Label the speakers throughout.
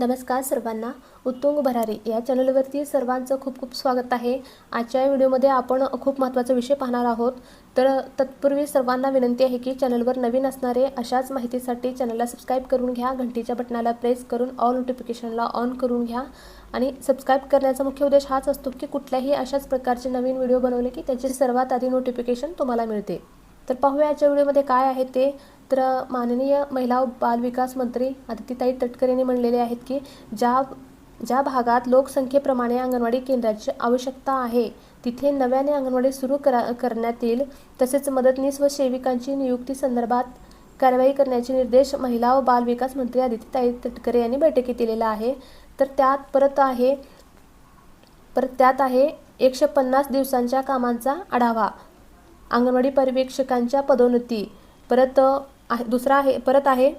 Speaker 1: नमस्कार सर्वांना. उत्तुंग भरारी या चॅनलवरती सर्वांचं खूप खूप स्वागत आहे. आजच्या या व्हिडिओमध्ये आपण खूप महत्त्वाचा विषय पाहणार आहोत. तर तत्पूर्वी सर्वांना विनंती आहे की चॅनलवर नवीन असणारे अशाच माहितीसाठी चॅनलला सबस्क्राईब करून घ्या. घंटीच्या बटनाला प्रेस करून ऑल नोटिफिकेशनला ऑन करून घ्या. आणि सबस्क्राईब करण्याचा मुख्य उद्देश हाच असतो की कुठल्याही अशाच प्रकारचे नवीन व्हिडिओ बनवले की त्याचे सर्वात आधी नोटिफिकेशन तुम्हाला मिळते. तर पाहूया आजच्या व्हिडिओमध्ये काय आहे ते. तर माननीय महिला व बालविकास मंत्री आदितीताई तटकरे यांनी म्हणलेले आहेत की ज्या ज्या भागात लोकसंख्येप्रमाणे अंगणवाडी केंद्राची आवश्यकता आहे तिथे नव्याने अंगणवाडी सुरू करा करण्यात येईल. तसेच मदतनीस व सेविकांची नियुक्ती संदर्भात कारवाई करण्याचे निर्देश महिला व बालविकास मंत्री आदितीताई तटकरे यांनी बैठकीत दिलेला आहे. तर त्यात परत आहे परत त्यात आहे एकशे पन्नास दिवसांच्या कामांचा आढावा. अंगणवाडी पर्यवेक्षकांच्या पदोन्नती. परत आहे दुसरा आहे परत आहे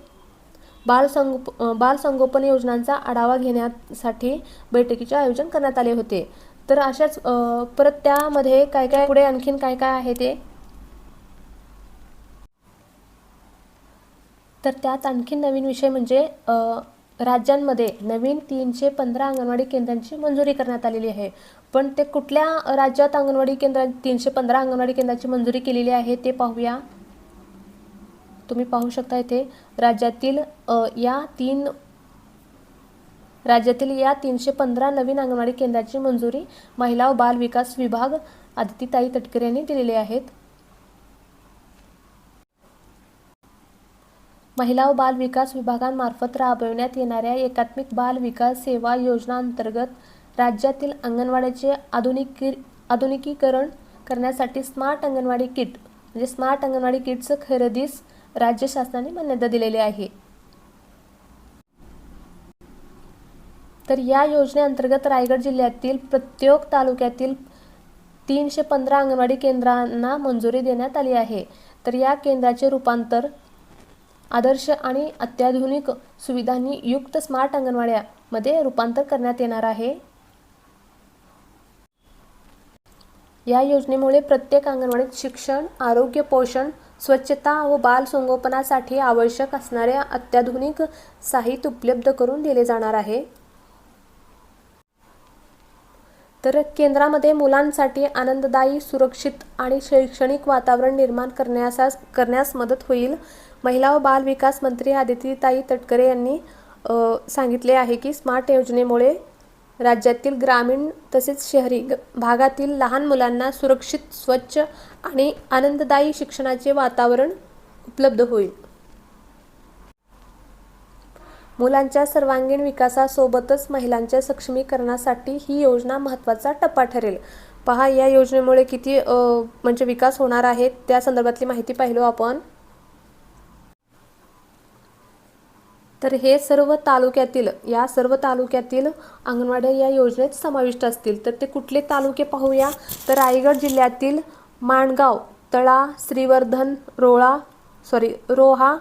Speaker 1: बाल संगोप बाल संगोपन योजनांचा आढावा घेण्यासाठी बैठकीचे आयोजन करण्यात आले होते. तर अशाच परत त्यामध्ये काय काय पुढे आणखीन काय काय आहे ते? तर त्यात आणखीन नवीन विषय म्हणजे राज्यांमध्ये नवीन तीनशे पंधरा अंगणवाडी केंद्रांची मंजुरी करण्यात आलेली आहे. पण ते कुठल्या राज्यात अंगणवाडी केंद्र तीनशे पंधरा अंगणवाडी केंद्राची मंजुरी केलेली आहे ते पाहूया. तुम्ही पाहू शकता इथे राज्यातील या तीन राज्यातील या तीनशे पंधरा नवीन अंगणवाडी केंद्राची मंजुरी महिला व बाल विकास विभाग आदितीताई तटकरे यांनी दिलेली आहेत महिला व बाल विकास विभागांमार्फत राबविण्यात येणाऱ्या एकात्मिक बाल विकास सेवा योजना अंतर्गत राज्यातील अंगणवाड्याचे आधुनिकी आधुनिकीकरण करण्यासाठी स्मार्ट अंगणवाडी किट म्हणजे स्मार्ट अंगणवाडी किटचं खरेदीस राज्य शासनाने मान्यता दिलेली आहे. तर या योजनेअंतर्गत रायगड जिल्ह्यातील प्रत्येक तालुक्यातील तीनशे पंधरा अंगणवाडी केंद्रांना मंजुरी देण्यात आली आहे. तर या केंद्राचे रूपांतर आदर्श आणि अत्याधुनिक सुविधांनी युक्त स्मार्ट अंगणवाड्यामध्ये रूपांतर करण्यात येणार आहे. या योजनेमुळे प्रत्येक अंगणवाडीत शिक्षण आरोग्य पोषण स्वच्छता व बाल संगोपनासाठी आवश्यक असणाऱ्या अत्याधुनिक साहित्य उपलब्ध करून दिले जाणार आहे. तर केंद्रामध्ये मुलांसाठी आनंददायी सुरक्षित आणि शैक्षणिक वातावरण निर्माण करण्यास करण्यास मदत होईल. महिला व बाल विकास मंत्री आदितीताई तटकरे यांनी सांगितले आहे की स्मार्ट योजनेमुळे राज्यातील ग्रामीण तसेच शहरी भागातील लहान मुलांना सुरक्षित स्वच्छ आणि आनंददायी शिक्षणाचे वातावरण उपलब्ध होईल. मुलांच्या सर्वांगीण विकासासोबतच महिलांच्या सक्षमीकरणासाठी ही योजना महत्त्वाचा टप्पा ठरेल. पहा या योजनेमुळे किती म्हणजे विकास होणार आहे त्या संदर्भातली माहिती पाहिलो आपण. तर हे सर्व तालुक्यातील या सर्व तालुक्यातील अंगणवाड्या या योजनेत समाविष्ट असतील. तर ते कुठले तालुके पाहूया? तर रायगड जिल्ह्यातील माणगाव तळा श्रीवर्धन रोळा सॉरी रोहा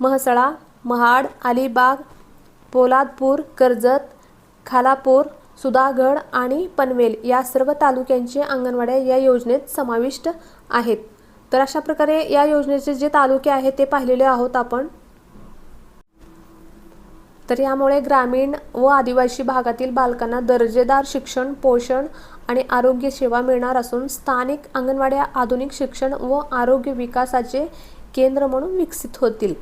Speaker 1: महसळा महाड अलिबाग पोलादपूर कर्जत खालापूर सुधागड आणि पनवेल या सर्व तालुक्यांचे अंगणवाड्या या योजनेत समाविष्ट आहेत. तर अशा प्रकारे या योजनेचे जे तालुके आहेत ते पाहिलेले आहोत आपण. तर यामुळे ग्रामीण व आदिवासी भागातील बालकांना दर्जेदार शिक्षण पोषण आणि आरोग्य सेवा मिळणार असून स्थानिक अंगणवाड्या आधुनिक शिक्षण व आरोग्य विकासाचे केंद्र म्हणून विकसित होतील.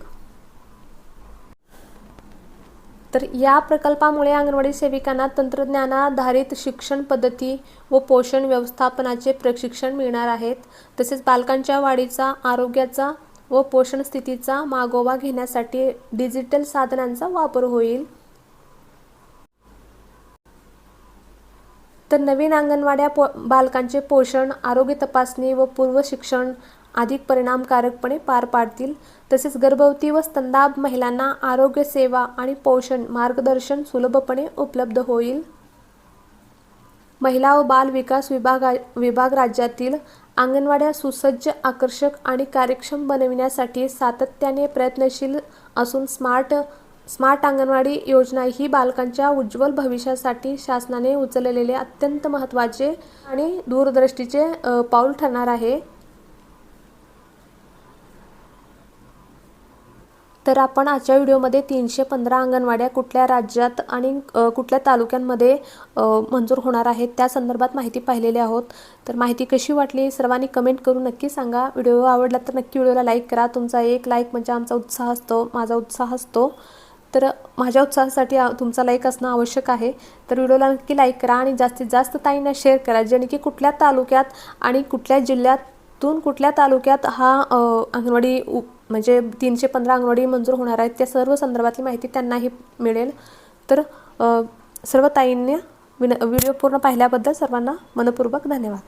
Speaker 1: तर या प्रकल्पामुळे अंगणवाडी सेविकांना तंत्रज्ञानाधारित शिक्षण पद्धती व पोषण व्यवस्थापनाचे प्रशिक्षण मिळणार आहेत. तसेच बालकांच्या वाढीचा आरोग्याचा व पोषण स्थितीचा मागोवा घेण्यासाठी डिजिटल साधनांचा वापर होईल. तर नवीन अंगणवाड्या पो बालकांचे पोषण आरोग्य तपासणी व पूर्व शिक्षण अधिक परिणामकारकपणे पार पाडतील. तसेच गर्भवती व स्तनदाब महिलांना आरोग्य सेवा आणि पोषण मार्गदर्शन सुलभपणे उपलब्ध होईल. महिला व बाल विकास विभागा विभाग राज्यातील अंगणवाड्या सुसज्ज आकर्षक आणि कार्यक्षम बनविण्यासाठी सातत्याने प्रयत्नशील असून स्मार्ट स्मार्ट अंगणवाडी योजना ही बालकांच्या उज्ज्वल भविष्यासाठी शासनाने उचललेले अत्यंत महत्त्वाचे आणि दूरदृष्टीचे पाऊल ठरणार आहे. तर आपण आजच्या व्हिडिओमध्ये तीनशे पंधरा अंगणवाड्या कुठल्या राज्यात आणि कुठल्या तालुक्यांमध्ये मंजूर होणार आहेत त्या संदर्भात माहिती पाहिलेली आहोत. तर माहिती कशी वाटली सर्वांनी कमेंट करून नक्की सांगा. व्हिडिओ आवडला तर नक्की व्हिडिओला लाईक करा. तुमचा एक लाईक म्हणजे आमचा उत्साह असतो माझा उत्साह असतो. तर माझ्या उत्साहासाठी तुमचा लाईक असणं आवश्यक आहे. तर व्हिडिओला नक्की लाईक करा आणि जास्तीत जास्त ताईंना शेअर करा जेणे की कुठल्या तालुक्यात आणि कुठल्या जिल्ह्यातून कुठल्या तालुक्यात हा अंगणवाडी म्हणजे तीनशे पंधरा अंगणवाडी मंजूर होणार आहेत. त्या सर्व संदर्भातली माहिती त्यांनाही मिळेल. तर सर्व ताईंनी विन व्हिडिओ पूर्ण पाहिल्याबद्दल सर्वांना मनपूर्वक धन्यवाद.